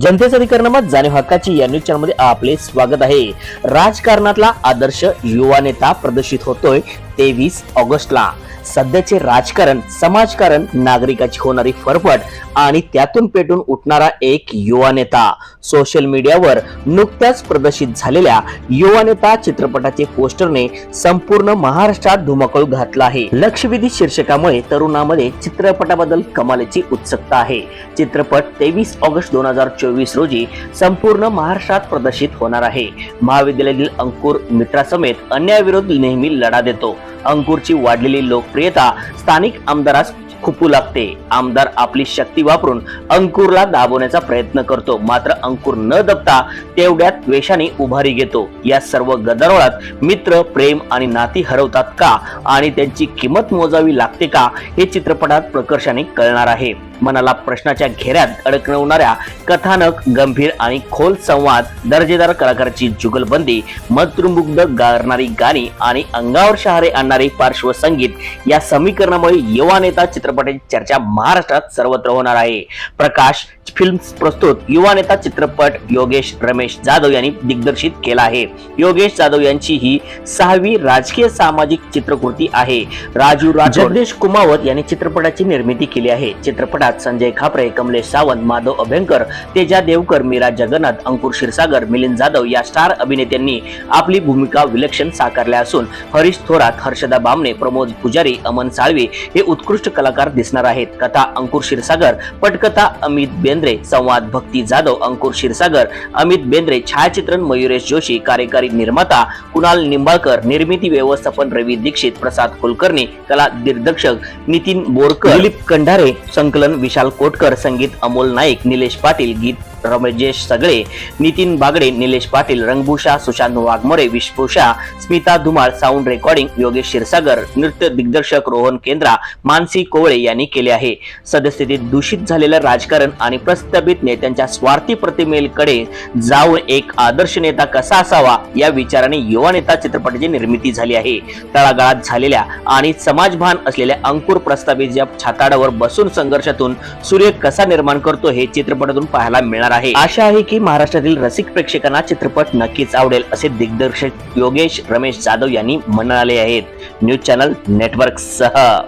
जनतेचा अधिकरणामध्ये जाणीव हक्काची या न्यूज चॅनलमध्ये आपले स्वागत आहे. राजकारणातला आदर्श युवा नेता प्रदर्शित होतोय. तेवीस ऑगस्टला. सध्याचे राजकारण समाजकारण नागरिकाची होणारी फरफट आणि त्यातून पेटून उठणारा एक युवा नेता. सोशल मीडियावर नुकत्याच प्रदर्शित झालेल्या युवा नेता चित्रपटाचे पोस्टरने संपूर्ण महाराष्ट्रात धुमाकूळ घातला आहे. लक्षवेधी शीर्षकामुळे तरुणामध्ये चित्रपटाबद्दल कमालीची उत्सुकता आहे. चित्रपट तेवीस ऑगस्ट दोन हजार चोवीस रोजी संपूर्ण महाराष्ट्रात प्रदर्शित होणार आहे. महाविद्यालयातील अंकुर मित्रासमेत अन्यायाविरोध नेहमी लढा देतो. अंकुरची वाढलेली लोकप्रियता स्थानिक आमदारास खुपू लागते. आमदार आपली शक्ती वापरून अंकुरला दाबवण्याचा प्रयत्न करतो. मात्र अंकुर न दबता तेवढ्यात द्वेषाने उभारी घेतो. या सर्व गदारोळात मित्र प्रेम आणि नाती हरवतात का? आणि त्यांची किंमत मोजावी लागते का? हे चित्रपटात प्रकर्षाने कळणार आहे. मनाला प्रश्नाच्या घेऱ्यात अडकवणाऱ्या कथानक गंभीर आणि खोल संवाद दर्जेदार कलाकाराची जुगलबंदी मंत्रमुग्ध गारणारी गाणी आणि अंगावर शहारे आणणारे पार्श्वसंगीत या समीकरणामुळे युवा नेता चित्रपटाची चर्चा महाराष्ट्रात सर्वत्र होणार आहे. प्रकाश फिल्म्स प्रस्तुत युवा नेता चित्रपट योगेश रमेश जाधव यांनी दिग्दर्शित केला आहे. योगेश जाधव यांची ही सहावी राजकीय सामाजिक चित्रकृती आहे. राजू राठोड जगदीश कुमावत यांनी चित्रपटाची निर्मिती केली आहे. चित्रपटात संजय खापरे कमलेश सावंत माधव अभ्यंकर तेजा देवकर मीरा जगन्नाथ अंकुर क्षीरसागर मिलिंद जाधव या स्टार अभिनेत्यांनी आपली भूमिका विलक्षण साकारल्या असून हरीश थोरात हर्षदा बामणे प्रमोद पुजारी अमन साळवे हे उत्कृष्ट कलाकार दिसणार आहेत. कथा अंकुर क्षीरसागर पटकथा अमित बेंद्रे संवाद भक्ती जाधव अंकुर क्षीरसागर अमित बेंद्रे छायाचित्रण मयुरेश जोशी कार्यकारी निर्माता कुणाल निंबाळकर निर्मिती व्यवस्थापन रवी दीक्षित प्रसाद कुलकर्णी कला दिग्दर्शक नितीन बोरकर दिलीप कंढारे संकलन विशाल कोटकर संगीत अमोल नाईक निलेश पाटील kayak gitu. रमेश सगळे नितीन बागडे निलेश पाटील रंगभूषा सुशांत वाघमोरे विश्वभूषा स्मिता धुमाळ साऊंड रेकॉर्डिंग योगेश क्षीरसागर नृत्य दिग्दर्शक रोहन केंद्रा मानसी कोवळे यांनी केले आहे. सद्यस्थितीत दूषित झालेलं राजकारण आणि प्रस्थापित नेत्यांच्या स्वार्थी प्रतिमेकडे जाऊन एक आदर्श नेता कसा असावा या विचाराने युवा नेता चित्रपटाची निर्मिती झाली आहे. तळागाळात झालेल्या आणि समाजभान असलेल्या अंकुर प्रस्थापित छाताडावर बसून संघर्षातून सूर्य कसा निर्माण करतो हे चित्रपटातून पाहायला मिळणार आहे. आशा आहे की महाराष्ट्रातील रसिक प्रेक्षकांना चित्रपट नक्कीच आवडेल असे दिग्दर्शक योगेश रमेश जाधव यांनी म्हणाले आहेत. न्यूज चॅनल नेटवर्क सह.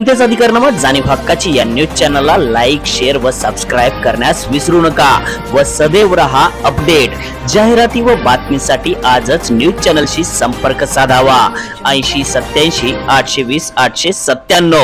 जनतेच जाणीव हक्काची या न्यूज चॅनलला लाईक शेअर व सबस्क्राईब करण्यास विसरू नका व सदैव रहा अपडेट. जाहिराती व बातमीसाठी आजच न्यूज चॅनलशी संपर्क साधावा. ऐंशी सत्याऐंशी आठशे वीस आठशे सत्त्याण्णव.